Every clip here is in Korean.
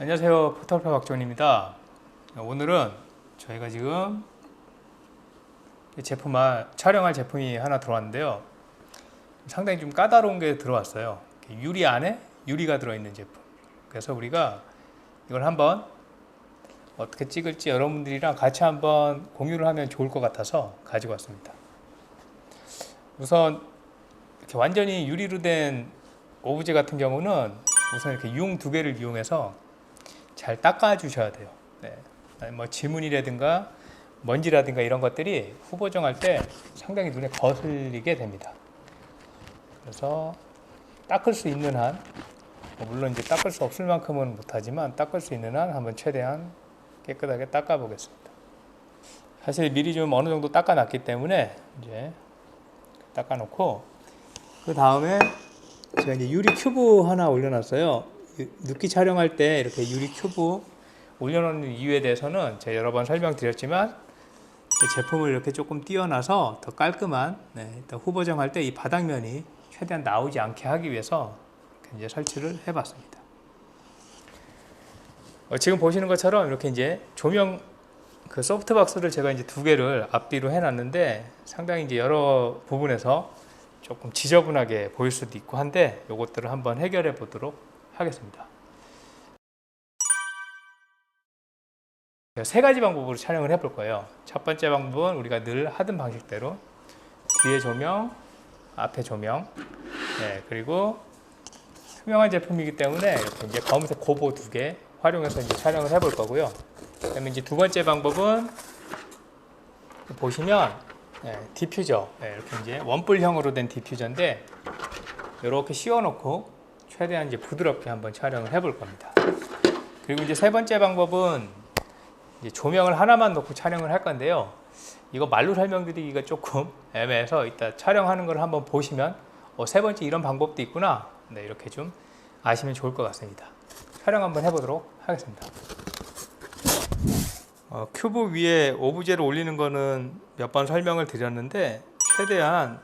안녕하세요. 포털파 박정입니다. 오늘은 저희가 지금 이 제품 아- 촬영할 제품이 하나 들어왔는데요. 상당히 좀 까다로운 게 들어왔어요. 유리 안에 유리가 들어있는 제품. 그래서 우리가 이걸 한번 어떻게 찍을지 여러분들이랑 같이 한번 공유를 하면 좋을 것 같아서 가지고 왔습니다. 우선 이렇게 완전히 유리로 된 오브제 같은 경우는 우선 이렇게 융 두 개를 이용해서 잘 닦아 주셔야 돼요. 네. 뭐 지문이라든가 먼지라든가 이런 것들이 후보 정할 때 상당히 눈에 거슬리게 됩니다. 그래서 닦을 수 있는 한뭐 물론 이제 닦을 수 없을 만큼은 못하지만 닦을 수 있는 한 한번 최대한 깨끗하게 닦아 보겠습니다. 사실 미리 좀 어느 정도 닦아 놨기 때문에 이제 닦아 놓고 그 다음에 제가 이제 유리 큐브 하나 올려놨어요. 유- 눕기 촬영할 때 이렇게 유리 큐브 올려놓는 이유에 대해서는 제가 여러 번 설명드렸지만 이 제품을 이렇게 조금 띄어놔서 더 깔끔한 네, 일단 후보 정할 때 이 바닥면이 최대한 나오지 않게 하기 위해서 이제 설치를 해봤습니다. 어, 지금 보시는 것처럼 이렇게 이제 조명 그 소프트박스를 제가 이제 두 개를 앞뒤로 해놨는데 상당히 이제 여러 부분에서 조금 지저분하게 보일 수도 있고 한데 이것들을 한번 해결해 보도록 하겠습니다. 세 가지 방법으로 촬영을 해볼 거예요. 첫 번째 방법은 우리가 늘 하던 방식대로 뒤에 조명, 앞에 조명, 네, 그리고 투명한 제품이기 때문에 이렇게 이제 검은색 고보 두 개 활용해서 이제 촬영을 해볼 거고요. 그다음에 이제 두 번째 방법은 보시면 네, 디퓨저 네, 이렇게 이제 원뿔형으로 된 디퓨저인데 이렇게 씌워놓고 최대한 이제 부드럽게 한번 촬영을 해볼 겁니다. 그리고 이제 세 번째 방법은 이제 조명을 하나만 놓고 촬영을 할 건데요. 이거 말로 설명드리기가 조금 애매해서 이따 촬영하는 걸 한번 보시면 어, 세 번째 이런 방법도 있구나. 네, 이렇게 좀 아시면 좋을 것 같습니다. 촬영 한번 해보도록 하겠습니다. 어, 큐브 위에 오브제를 올리는 거는 몇 번 설명을 드렸는데 최대한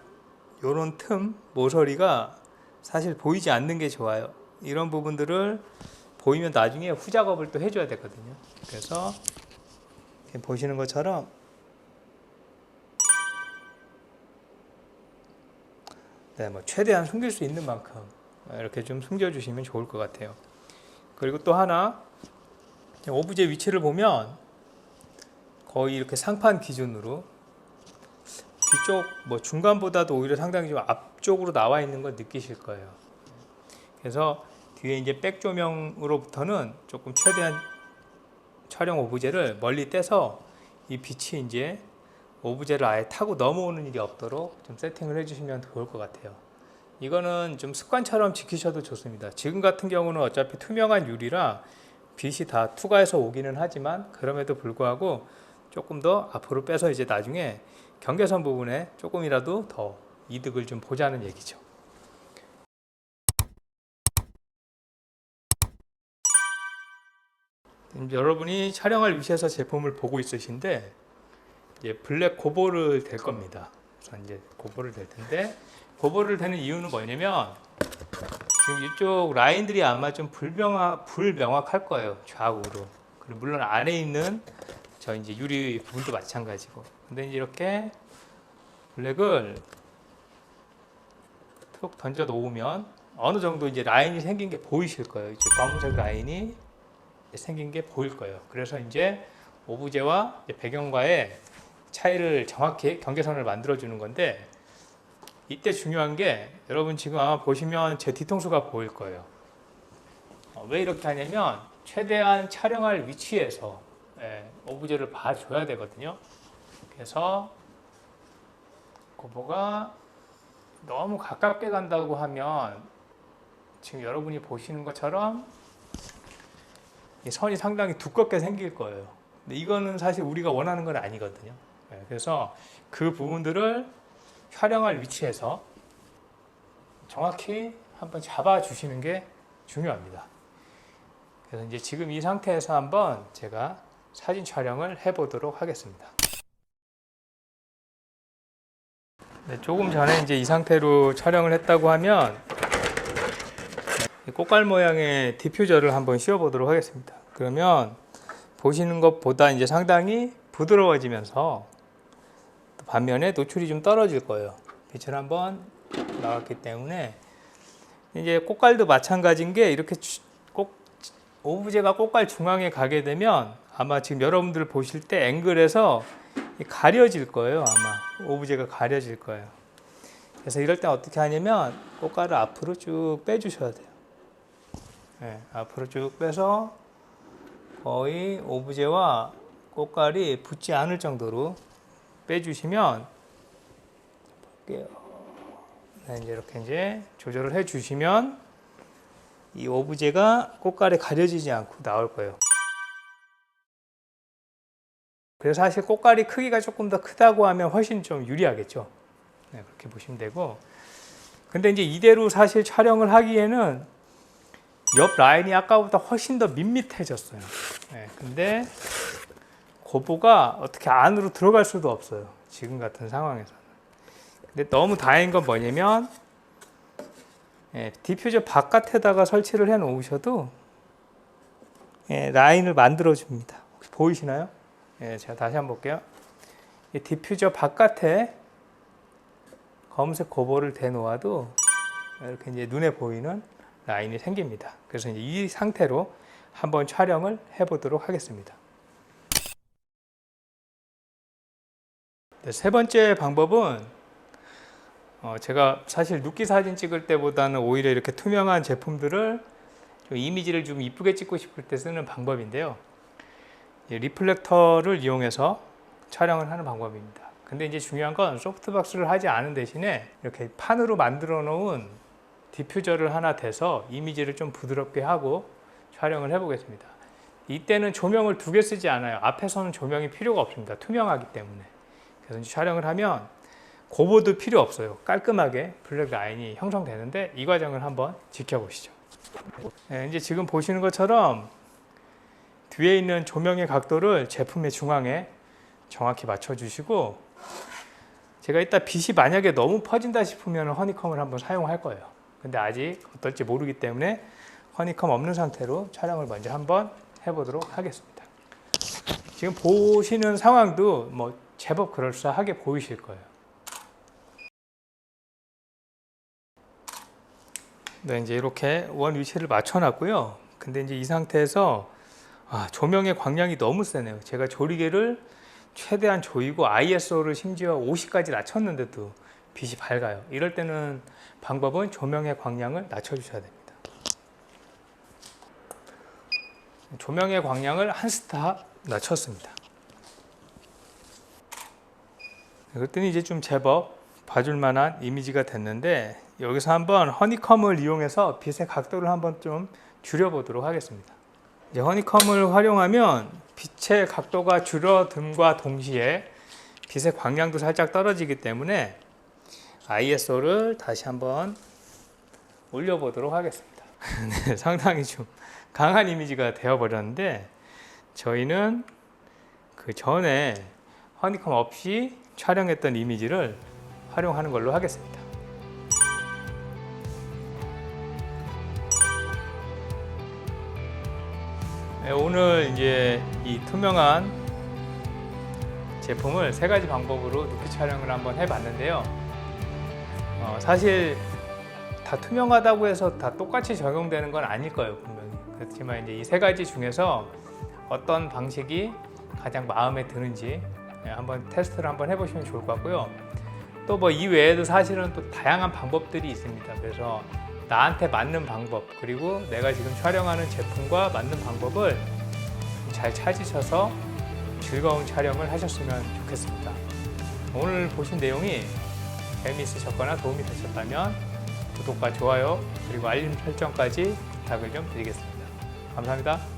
이런 틈 모서리가 사실 보이지 않는 게 좋아요. 이런 부분들을 보이면 나중에 후작업을 또 해줘야 되거든요. 그래서 보시는 것처럼 네, 뭐 최대한 숨길 수 있는 만큼 이렇게 좀 숨겨주시면 좋을 것 같아요. 그리고 또 하나 오브제 위치를 보면 거의 이렇게 상판 기준으로 뒤쪽 뭐 중간보다도 오히려 상당히 좀 앞 쪽으로 나와 있는 걸 느끼실 거예요. 그래서 뒤에 이제 백 조명으로부터는 조금 최대한 촬영 오브제를 멀리 떼서 이 빛이 이제 오브제를 아예 타고 넘어오는 일이 없도록 좀 세팅을 해주시면 좋을 것 같아요. 이거는 좀 습관처럼 지키셔도 좋습니다. 지금 같은 경우는 어차피 투명한 유리라 빛이 다 투과해서 오기는 하지만 그럼에도 불구하고 조금 더 앞으로 빼서 이제 나중에 경계선 부분에 조금이라도 더 이득을 좀 보자는 얘기죠. 여러분이 촬영할 위치에서 제품을 보고 있으신데 이제 블랙 고보를 댈 겁니다. 그래서 이제 고보를 댈 텐데 고보를 대는 이유는 뭐냐면 지금 이쪽 라인들이 아마 좀 불명확 불명확할 거예요 좌우로. 그리고 물론 안에 있는 저 이제 유리 부분도 마찬가지고. 근데 이제 이렇게 블랙을 툭 던져 놓으면 어느 정도 이제 라인이 생긴 게 보이실 거예요. 이제 검은색 라인이 생긴 게 보일 거예요. 그래서 이제 오브제와 이제 배경과의 차이를 정확히 경계선을 만들어 주는 건데 이때 중요한 게 여러분 지금 아마 보시면 제 뒤통수가 보일 거예요. 어, 왜 이렇게 하냐면 최대한 촬영할 위치에서 예, 오브제를 봐줘야 되거든요. 그래서 고보가 너무 가깝게 간다고 하면 지금 여러분이 보시는 것처럼 이 선이 상당히 두껍게 생길 거예요. 근데 이거는 사실 우리가 원하는 건 아니거든요. 예, 그래서 그 부분들을 촬영할 위치에서 정확히 한번 잡아 주시는 게 중요합니다. 그래서 이제 지금 이 상태에서 한번 제가 사진 촬영을 해 보도록 하겠습니다. 네, 조금 전에 이제 이 상태로 촬영을 했다고 하면 이 꽃갈 모양의 디퓨저를 한번 씌워 보도록 하겠습니다. 그러면 보시는 것보다 이제 상당히 부드러워지면서 또 반면에 노출이 좀 떨어질 거예요. 빛을 한번 나왔기 때문에 이제 꽃갈도 마찬가지인 게 이렇게 주- 꼭 오브제가 꽃갈 중앙에 가게 되면 아마 지금 여러분들 보실 때 앵글에서 이 가려질 거예요. 아마 오브제가 가려질 거예요. 그래서 이럴 때 어떻게 하냐면 꽃갈을 앞으로 쭉 빼주셔야 돼요. 네, 앞으로 쭉 빼서 거의 오브제와 꽃갈이 붙지 않을 정도로 빼주시면 볼게요. 네, 이제 이렇게 이제 조절을 해주시면 이 오브제가 꽃갈에 가려지지 않고 나올 거예요. 그래서 사실 꽃갈이 크기가 조금 더 크다고 하면 훨씬 좀 유리하겠죠. 네, 그렇게 보시면 되고. 근데 이제 이대로 사실 촬영을 하기에는 옆 라인이 아까보다 훨씬 더 밋밋해졌어요. 네, 근데 고보가 어떻게 안으로 들어갈 수도 없어요. 지금 같은 상황에서는. 근데 너무 다행인 건 뭐냐면 예, 디퓨저 바깥에다가 설치를 해 놓으셔도 예, 라인을 만들어 줍니다. 보이시나요? 예, 제가 다시 한번 볼게요. 이 디퓨저 바깥에 검은색 고보를 대 놓아도 이렇게 이제 눈에 보이는 라인이 생깁니다. 그래서 이제 이 상태로 한번 촬영을 해보도록 하겠습니다. 네, 세 번째 방법은 어, 제가 사실 눕기 사진 찍을 때보다는 오히려 이렇게 투명한 제품들을 좀 이미지를 좀 이쁘게 찍고 싶을 때 쓰는 방법인데요. 리플렉터를 이용해서 촬영을 하는 방법입니다. 근데 이제 중요한 건 소프트박스를 하지 않은 대신에 이렇게 판으로 만들어 놓은 디퓨저를 하나 대서 이미지를 좀 부드럽게 하고 촬영을 해보겠습니다. 이때는 조명을 두 개 쓰지 않아요. 앞에서는 조명이 필요가 없습니다. 투명하기 때문에. 그래서 촬영을 하면 고보도 필요 없어요. 깔끔하게 블랙 라인이 형성되는데 이 과정을 한번 지켜보시죠. 네, 이제 지금 보시는 것처럼 뒤에 있는 조명의 각도를 제품의 중앙에 정확히 맞춰주시고 제가 이따 빛이 만약에 너무 퍼진다 싶으면 허니컴을 한번 사용할 거예요. 근데 아직 어떨지 모르기 때문에 허니컴 없는 상태로 촬영을 먼저 한번 해보도록 하겠습니다. 지금 보시는 상황도 뭐 제법 그럴싸하게 보이실 거예요. 네, 이제 이렇게 원 위치를 맞춰놨고요. 근데 이제 이 상태에서 아, 조명의 광량이 너무 세네요. 제가 조리개를 최대한 조이고 ISO를 심지어 50까지 낮췄는데도 빛이 밝아요. 이럴 때는 방법은 조명의 광량을 낮춰주셔야 됩니다. 조명의 광량을 한 스타 낮췄습니다. 그랬더니 이제 좀 제법 봐줄 만한 이미지가 됐는데 여기서 한번 허니컴을 이용해서 빛의 각도를 한번 좀 줄여보도록 하겠습니다. 이제 허니컴을 활용하면 빛의 각도가 줄어듦과 동시에 빛의 광량도 살짝 떨어지기 때문에 ISO를 다시 한번 올려보도록 하겠습니다. 네, 상당히 좀 강한 이미지가 되어버렸는데 저희는 그 전에 허니컴 없이 촬영했던 이미지를 활용하는 걸로 하겠습니다. 오늘 이제 이 투명한 제품을 세 가지 방법으로 누키 촬영을 한번 해봤는데요. 어, 사실 다 투명하다고 해서 다 똑같이 적용되는 건 아닐 거예요 분명히. 그렇지만 이제 이 세 가지 중에서 어떤 방식이 가장 마음에 드는지 네, 한번 테스트를 한번 해보시면 좋을 것 같고요. 또 뭐 이 외에도 사실은 또 다양한 방법들이 있습니다. 그래서 나한테 맞는 방법 그리고 내가 지금 촬영하는 제품과 맞는 방법을 잘 찾으셔서 즐거운 촬영을 하셨으면 좋겠습니다. 오늘 보신 내용이 재미있으셨거나 도움이 되셨다면 구독과 좋아요 그리고 알림 설정까지 부탁을 좀 드리겠습니다. 감사합니다.